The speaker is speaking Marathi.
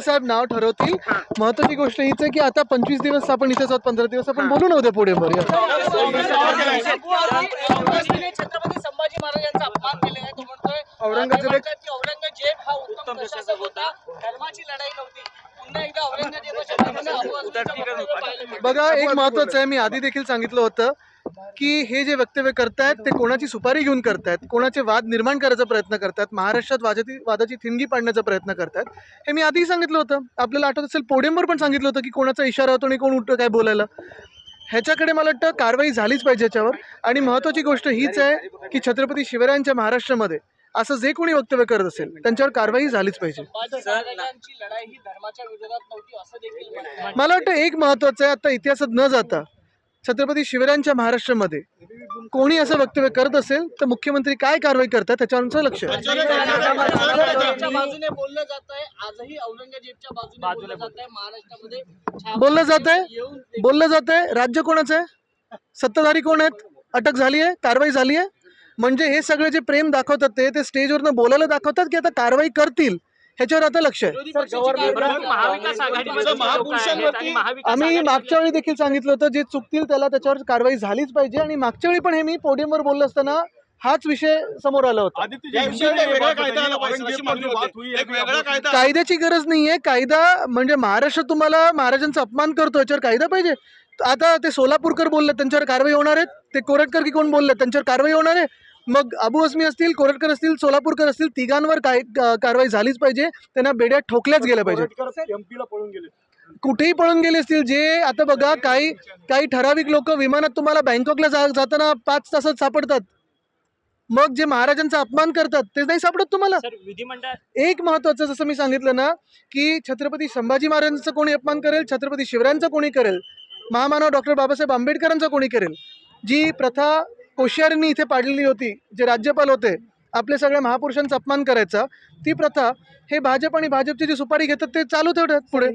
साहेब नाव ठरवतील. महत्वाची गोष्ट हीच आहे की आता पंचवीस दिवस आपण इथेच आहोत पंधरा दिवस आपण बोलू नव्हते पुढे छत्रपती संभाजी महाराजांचा अपमान केलेला आहे तो म्हणतोय औरंगजेब औरंगजेब हा उत्तम प्रशासक होता. धर्माची लढाई नव्हती. बघा एक महत्वाचं आहे मी आधी देखील सांगितलं होतं की हे जे वक्तव्य करतायत ते कोणाची सुपारी घेऊन करतायत? कोणाचे वाद निर्माण करायचा प्रयत्न करतात महाराष्ट्रात वादाची वादाची थिणगी पाडण्याचा प्रयत्न करतात हे मी आधीही सांगितलं होतं. आपल्याला आठवत असेल पोडियमवर पण सांगितलं होतं की कोणाचा इशारा होतो आणि कोण उठतं काय बोलायला. ह्याच्याकडे मला वाटतं कारवाई झालीच पाहिजे याच्यावर आणि महत्वाची गोष्ट हीच आहे की छत्रपती शिवरायांच्या महाराष्ट्रामध्ये असं जे कोणी वक्तव्य करत असेल त्यांच्यावर कारवाई झालीच पाहिजे. मला वाटतं एक महत्वाचं आहे आता इतिहासात न जाता छत्रपती शिवरायांच्या महाराष्ट्रामध्ये कोणी असं वक्तव्य करत असेल तर मुख्यमंत्री काय कारवाई करतात त्याच्यावर आमचं लक्ष बोललं जात आहे. आजही औरंगजेबच्या बाजूने बोललं जात आहे. महाराष्ट्रामध्ये छाप- बोललं जात आहे? येऊन बोललं जात आहे? राज्य कोणाचं आहे? सत्ताधारी कोण आहेत? अटक झाली आहे? कारवाई झाली आहे? म्हणजे हे सगळे जे प्रेम दाखवतात ते ते स्टेजवरनं बोलायला दाखवतात की आता कारवाई करतील? ह्याच्यावर आता लक्ष आहे. आम्ही मागच्या वेळी देखील सांगितलं होतं जे चुकतील त्याला त्याच्यावर कारवाई झालीच पाहिजे आणि मागच्या वेळी पण हे मी पोडियमवर बोललो असताना हाच विषय समोर आला होता. कायद्याची गरज नाहीये. कायदा म्हणजे महाराष्ट्र तुम्हाला महाराजांचा अपमान करतो याच्यावर कायदा पाहिजे. आता ते सोलापूरकर बोलले त्यांच्यावर कारवाई होणार आहेत ते कोरटकर की कोण बोलले त्यांच्यावर कारवाई होणार आहे. मग अबू अस्मी असतील कोरटकर असतील सोलापूरकर असतील तिघांवर काय कारवाई झालीच पाहिजे. त्यांना बेड्या ठोकल्याच गेल्या पाहिजे एमपीला पळून गेले. कुठेही पळून गेले असतील जे आता बघा काही काही ठराविक लोक विमानात तुम्हाला बँकॉकला जा जाताना पाच तासात सापडतात. मग जे महाराजांचा अपमान करतात ते नाही सापडत तुम्हाला? सर विधिमंडळ एक महत्वाचं जसं मी सांगितलं ना की छत्रपती संभाजी महाराजांचा कोणी अपमान करेल छत्रपती शिवरायांचा कोणी करेल महामानव डॉक्टर बाबासाहेब आंबेडकरांचा कोणी करेल जी प्रथा कोश्यारींनी इथे पाडलेली होती जे राज्यपाल होते आपले सगळ्या महापुरुषांचा अपमान करायचा ती प्रथा हे भाजप आणि भाजपची जी सुपारी घेतात ते चालू ठेवतात पुढे.